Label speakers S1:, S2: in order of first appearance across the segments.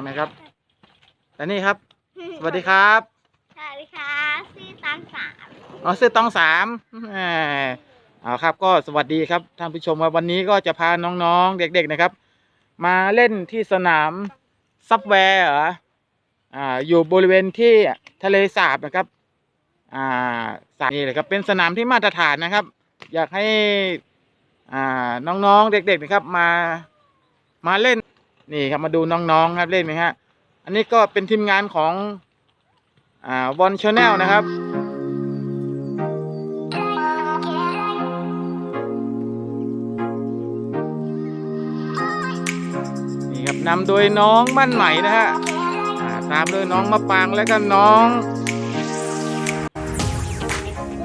S1: มะปรางนะครับและนี่ครับ สวัสดีครับ
S2: สวัสดีค่ะซีตันสาม
S1: อ๋อซื้อตองสามแหมเอาครับ ก็สวัสดีครับท่านผู้ชมว่าวันนี้ก็จะพาน้องๆเด็กๆนะครับ มาเล่นที่สนามซับแวร์เหรออ่าอยู่บริเวณที่ทะเลสาบนะครับ อ่าสานี่เลยครับเป็นสนามที่มาตรฐานนะครับ อยากให้ อ่าน้องๆเด็ก ๆนะครับ มามาเล่น นี่ครับมาดูน้องๆครับเล่นไหมฮะ อันนี้ก็เป็นทีมงานของอ่าวอนชาแนลนะครับนี่ครับนำโดยน้องบ้านใหม่นะฮะตามด้วยน้องมะปางแล้วก็น้อง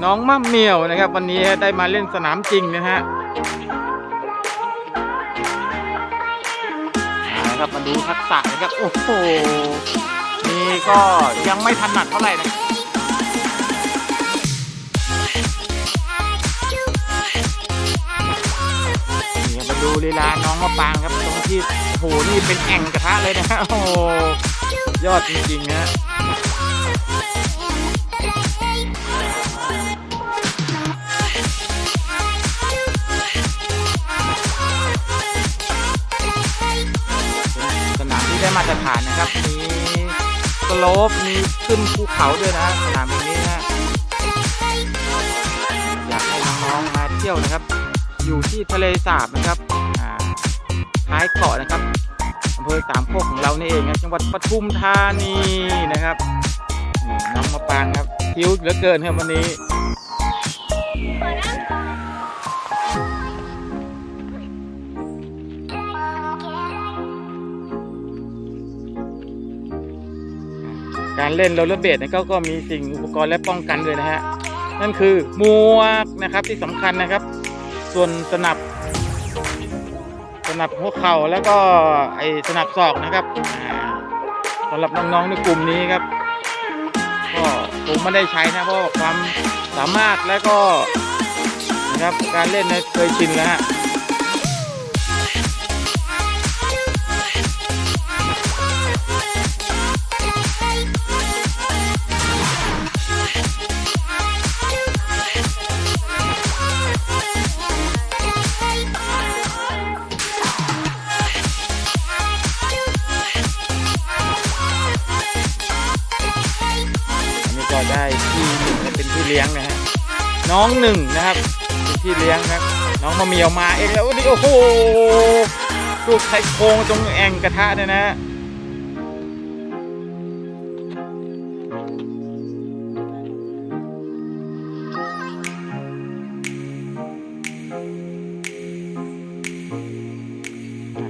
S1: น้องมะเมียวนะครับ วันนี้ได้มาเล่นสนามจริงนะฮะ ดูทักษะนะครับ โอ้โห นี่ก็ยังไม่ถนัดเท่าไหร่นะนี่มาดูลีลาน้องมะปางครับ ตรงที่โอ้โห นี่เป็นแอ่งกระทะเลยนะฮะโอ้โห ยอดจริงๆนะ มาตรฐานนะครับ มีสโลปมีขึ้นภูเขาด้วยนะสนามแห่งนี้นะอยากให้น้องๆมาเที่ยวนะครับ อยู่ที่ทะเลสาบนะครับท้ายเกาะนะครับอำเภอสามโคกของเรานี่เองนะจังหวัดปทุมธานีนะครับนี่น้องมะปางครับคิ้วเหลือเกินครับวันนี้ การเล่นโรลเลอร์เบดเนี่ยก็ก็มีสิ่งอุปกรณ์และป้องกันด้วยนะฮะนั่นคือหมวกนะครับที่สำคัญนะครับ ส่วนสนับ สนับหัวเข่าแล้วก็ไอสนับศอกนะครับอ่าสำหรับน้องๆในกลุ่มนี้ครับก็ผมไม่ได้ใช้นะเพราะความสามารถและก็นะครับการเล่นเนี่ยเคยชินแล้วฮะ หนึ่งนะครับเป็นพี่เลี้ยงนะครับน้องมาเมียวมาเองแล้วนี่โอ้โหลูกไข่โครงตรงแองกระทะเนี่ยนะ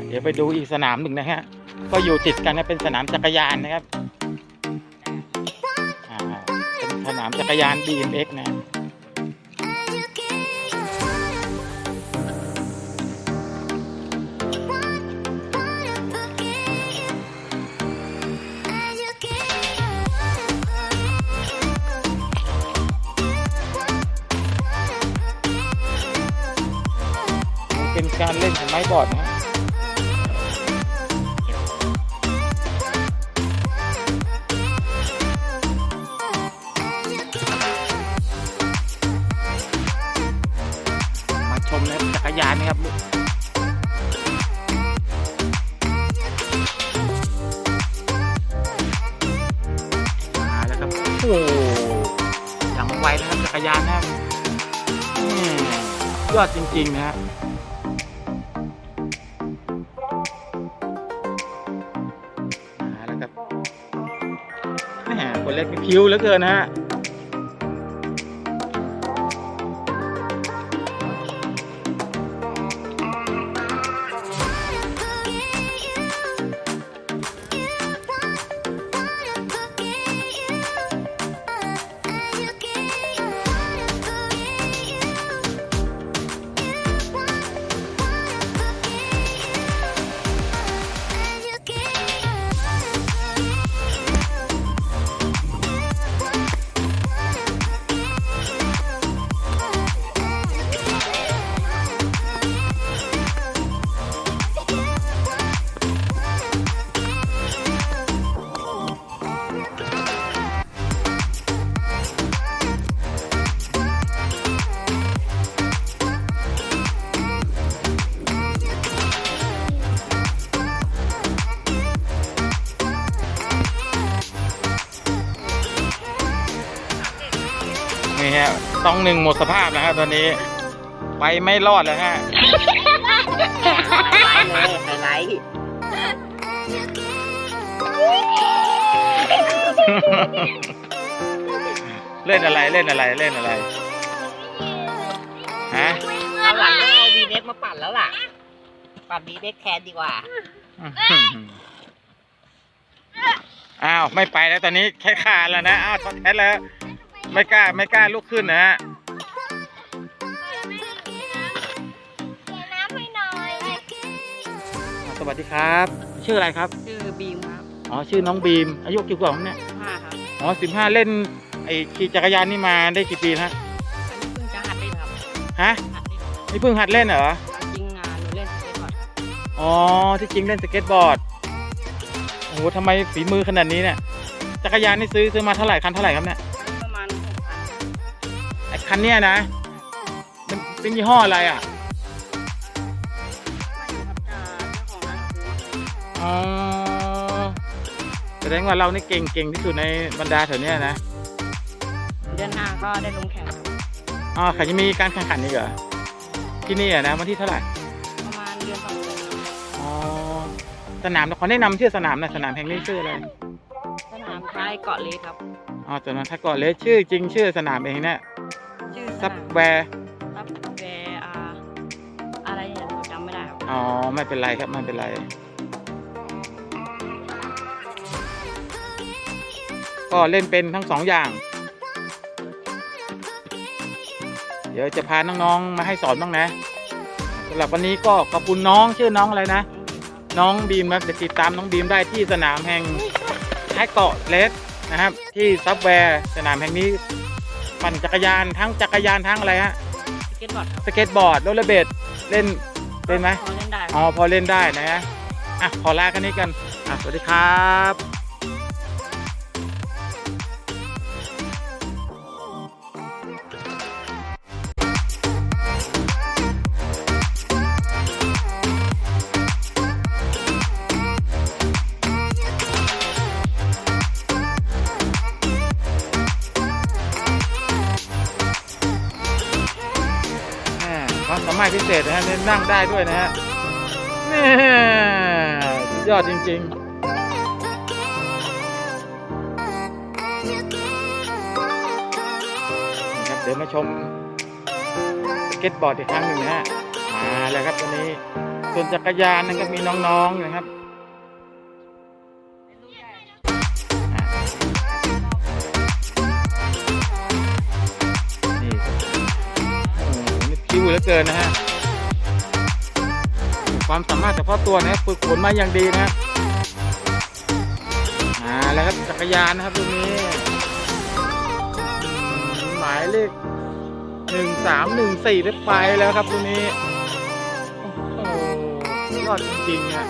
S1: เดี๋ยวไปดูอีกสนามหนึ่งนะฮะ ก็อยู่ติดกันนะเป็นสนามจักรยานนะครับ เป็นสนามจักรยาน BMX นะ ยานนะครับลูกมาแล้วครับ โอ้โหอย่างไวนะครับจักรยานนะครับอืมยอดจริง ๆ นะฮะมาแล้วครับแหมคนเล็กนี่พิ้วเหลือเกินนะฮะ นี่ฮะต้องหนึ่งหมดสภาพแล้วฮะตอนนี้ไปไม่รอดแล้วฮะ
S3: ไลท์เลยไฮไลท์
S1: เล่นอะไรเล่นอะไรเล่นอะไรฮะ
S3: เอาหลังต้องเอาวีเน็กมาปั่นแล้วล่ะ ปั่นวีเน็กแทนดีกว่า
S1: อ้าวไม่ไปแล้วตอนนี้แค่ขาแล้วนะอ้าวทอดแท้แล้ว ไม่กล้าไม่กล้าลุกขึ้นนะฮะ
S2: เทน้ำให้หน่อย
S1: สวัสดีครับ ชื่ออะไรครับ
S3: ชื่อบีมครับ
S1: อ๋อ ชื่อน้องบีม อายุกี่ขวบครับเนี่ย
S3: ห้าครับ
S1: อ๋อสิบห้าเล่นไอ้ขี่จักรยานนี่มาได้กี่ปีแล้วฮะ
S3: อันนี้เพิ่งจะหัดเล่นครับ
S1: ฮะ
S3: หัดเล่น
S1: นี่เพิ่งหัดเล่นเหรอ
S3: จริงงานหนูเล่นสเก็ตบอร์ดครับ
S1: อ๋อ ที่จริงเล่นสเก็ตบอร์ด โอ้โหทำไมฝีมือขนาดนี้เนี่ย จักรยานนี่ซื้อซื้อมาเท่าไหร่คันเท่าไหร่ครับเนี่ย คันเนี้ยนะมันเป็นยี่ห้ออะไรอะ
S3: ไม่รู้ครับจะเจ้าของร้านซื้อ
S1: อ๋อแสดงว่าเรานี่เก่งเก่งที่สุดในบรรดาแถวเนี้ยนะ
S3: เดือนหน้าก็ได้ลงแข่งครับ
S1: อ๋อเขาจะมีการแข่งขันอีกเหรอที่นี่อะนะวันที่เท่าไหร่
S3: ประมาณเดือนสองเดือนครับ
S1: อ๋อสนามขอแนะนำชื่อสนามหนะสนามแห่งนี้ชื่ออะไร
S3: สนามท้ายเกาะเลสครับ
S1: อ๋อสนามทักก่อนเลยชื่อจริงชื่อสนามเองเนี่ย
S3: ชื่อส
S1: ซับ
S3: นาม
S1: แวร์
S3: ซับแวร์อาอะไรเนี่ยหนูจำไม่ได้ครับ
S1: อ๋อ ไม่เป็นไรครับ ไม่เป็นไร ก็เล่นเป็นทั้งสองอย่าง เดี๋ยวจะพาน้องๆมาให้สอนบ้างนะสำหรับวันนี้ก็ขอบคุณน้องชื่อน้องอะไรนะ น้องบีมนะเดี๋ยวติดตามน้องบีมได้ที่สนามแห่งท้ายเกาะเลสนะครับ ที่ซับแวร์สนามแห่งนี้ ปั่นจักรยานทั้งจักรยานทั้งอะไรฮะ
S3: สเก็ตบอร์ดครับ
S1: สเก็ตบอร์ดโรลเลอร์เบดเล่นเป็นไหม
S3: พอเล่นได้ครับ
S1: อ๋อพอเล่นได้นะฮะอะขอลากันนี้กันอะสวัสดีครับ เศษนะฮะเล่นั่งได้ด้วยนะฮะนี่สุดยอดจริงๆนะครับเดี๋ยวมาชมสเก็ตบอร์ดอีกครั้งหนึ่งนะฮะมาแล้วครับตัวนี้ส่วนจักรยานนั่นก็มีน้องๆนะครับอะนี่ครับโอ้โหนี่คิวเหลือเกินนะฮะ ความสามารถเฉพาะตัวนะครับฝึกฝนมาอย่างดีนะครับมาแล้วครับจักรยานนะครับตัวนี้หมายเลขหนึ่งสามหนึ่งสี่ได้ไปแล้วครับตัวนี้โอ้โหยอดจริงๆอะ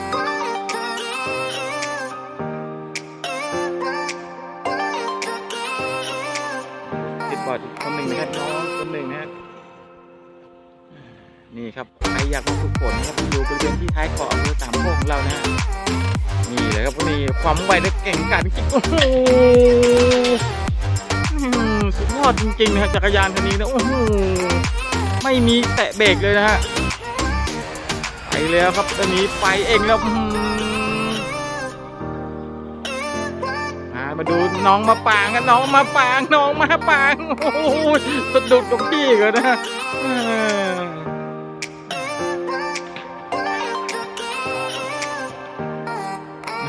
S1: ติดบอดคนหนึ่งนะครับน้องคนหนึ่งนะครับ นี่ครับใครอยากมาฝึกฝนนะครับอยู่บริเวณที่ท้ายเกาะอำเภอสามโคกของเรานะฮะนี่เลยครับนี่ความไวและเก่งกาจจริงๆโอ้โหสุดยอดจริงๆนะฮะจักรยานคันนี้นะโอ้โหไม่มีแตะเบรกเลยนะฮะไปแล้วครับตอนนี้ไปเองแล้วมาดูน้องมาปางกันน้องมาปางน้องมาปางโอ้โหสะดุดกับพี่กันนะ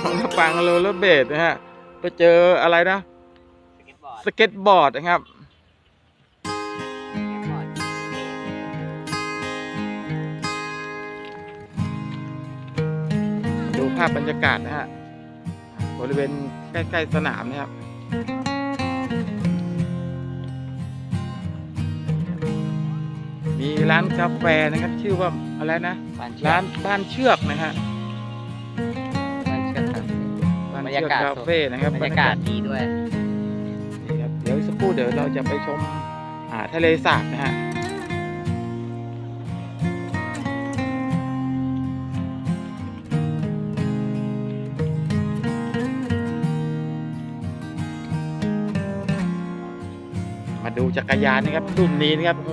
S1: น้องมะปางโรลเลอร์เบดนะฮะไปเจออะไรนะ
S3: สเก็ตบอร์ด
S1: สเก็ตบอร์ดนะครับ
S3: สเก็ตบอร์ด
S1: ดูภาพบรรยากาศนะฮะ บริเวณใกล้ ๆ สนามนะครับมีร้านกาแฟนะครับ ชื่อว่าอะไรนะ
S3: บ้านเชือ
S1: ร้ากนบ้านเชือกนะฮะ
S3: ยา
S1: อก
S3: กาศ
S1: คาเฟ่นะครับ
S3: บรรยากาศดีด้วย
S1: นี่ครับเดี๋ยวอีกสักครู่เดี๋ยวเราจะไปชมอ่าทะเลสาบนะฮะมาดูจักรยานนะครับรุ่นนี้นะครับโอ้โห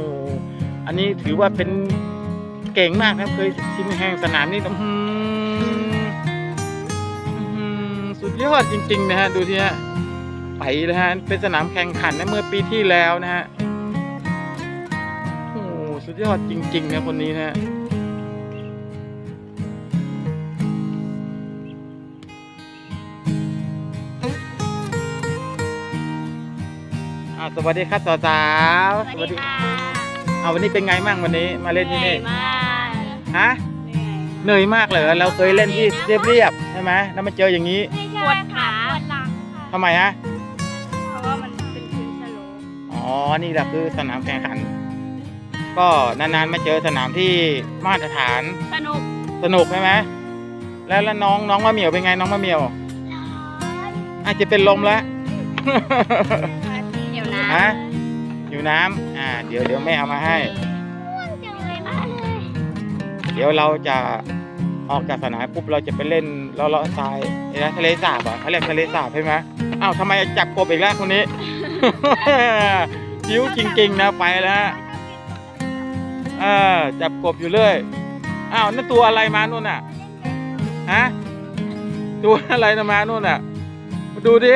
S1: อันนี้ถือว่าเป็นเก่งมากนะครับเคยชิมแห้งสนามนี่อื้อหื ยอดจริง ๆ นะฮะ ดูทีฮะไปเลยฮะ เป็นสนามแข่งขันนะเมื่อปีที่แล้วนะฮะ โอ้โหสุดยอดจริง ๆ นะคนนี้นะฮะอ่าสวัสดีครับสาวๆ
S2: สวัสดีค่ะ
S1: เอาวันนี้เป็นไงมั่งวันนี้มาเล่นที่นี่
S2: หอยมาก
S1: ฮะเหนื่อยมากเลยเราเคยเล่นที่เรียบๆใช่ไหมแล้วมาเจออย่างนี้
S2: ปวดขาปวดหลังค่ะ
S1: ทำไมฮะ
S2: เพราะว่ามันเป็นพื้นสโลป
S1: อ๋อ นี่แหละคือสนามแข่งขัน ก็นานๆมาเจอสนามที่มาตรฐาน
S2: สนุก
S1: สนุกใช่ไหมแล้วแล้วน้องน้องมะเหมียวเป็นไงน้องมะเหมียว อาจจะเป็นลมแล้ว
S2: เดี๋ยวนะ
S1: ฮะ อยู่น้ำอ่า เดี๋ยวเดี๋ยวแม่เอามาให้
S2: ง่วงจังเลยมากเลย
S1: เดี๋ยวเราจะ ออกจากสนามปุ๊บเราจะไปเล่นเราเลาะทรายเห็นไหมทะเลสาบอะเขาเรียกทะเลสาบใช่ไหมอ้าวทำไมจับกบอีกแล้วคนนี้ คิ้วจริงๆนะไปแล้วฮะเออจับกบอยู่เรื่อยอ้าวนั่นตัวอะไรมานู่นน่ะฮะตัวอะไรนะมานู่นน่ะมาดูดิ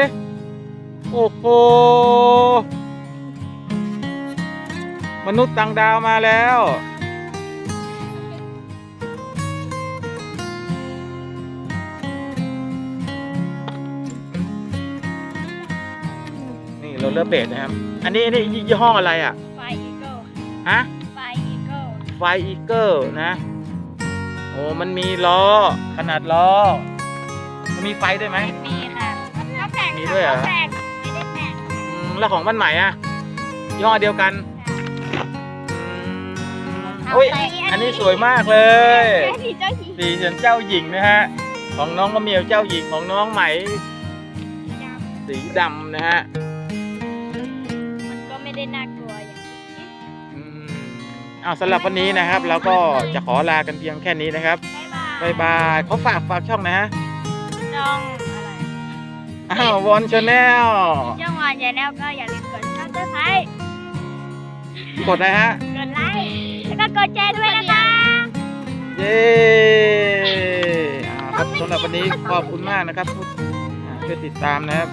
S1: โอ้โหมนุษย์ต่างดาวมาแล้ว เลอร์เบดนะครับ อันนี้อันนี้ยี่ห้ออะไรอะ
S2: ไฟอีเกิล
S1: ฮะ
S2: ไฟอีเกิล
S1: ไฟอีเกิลนะโอ้มันมีล้อขนาดล้อมันมีไฟด้วยไหม
S2: มีค่ะก็แข่ง
S1: มีด้วยเหรอ
S2: แข่งไม่ได้แข่ง
S1: อืมแล้วของบ้านใหม่อะยี่ห้อเดียวกันอืม
S2: เอา
S1: อุ้ย
S2: ไป
S1: อันนี้สวยมากเลย
S2: สีเจ้าหญิง
S1: สีเฉินเจ้าหญิงนะฮะ ของน้องมะเหมียวเจ้าหญิงของน้องไหม สีดำนะฮะ เอาสำหรับวันนี้นะครับ เราก็จะขอลากันเพียงแค่นี้นะครับ
S2: บ๊ายบาย
S1: บายบายเขาฝากฝากช่องนะฮะ
S2: ช่องอะไร
S1: อ้าววอนชาแนล
S2: ช่องวานยายแนวก็อย่าลืมกดซับสไครต์
S1: กดนะฮะ
S2: กดไลค์แล้วก็กดแชร์ด้วยนะคะ
S1: เย้อ่าครับสำหรับวันนี้ขอบคุณมากนะครับผู้อ่าช่วยติดตามนะครับ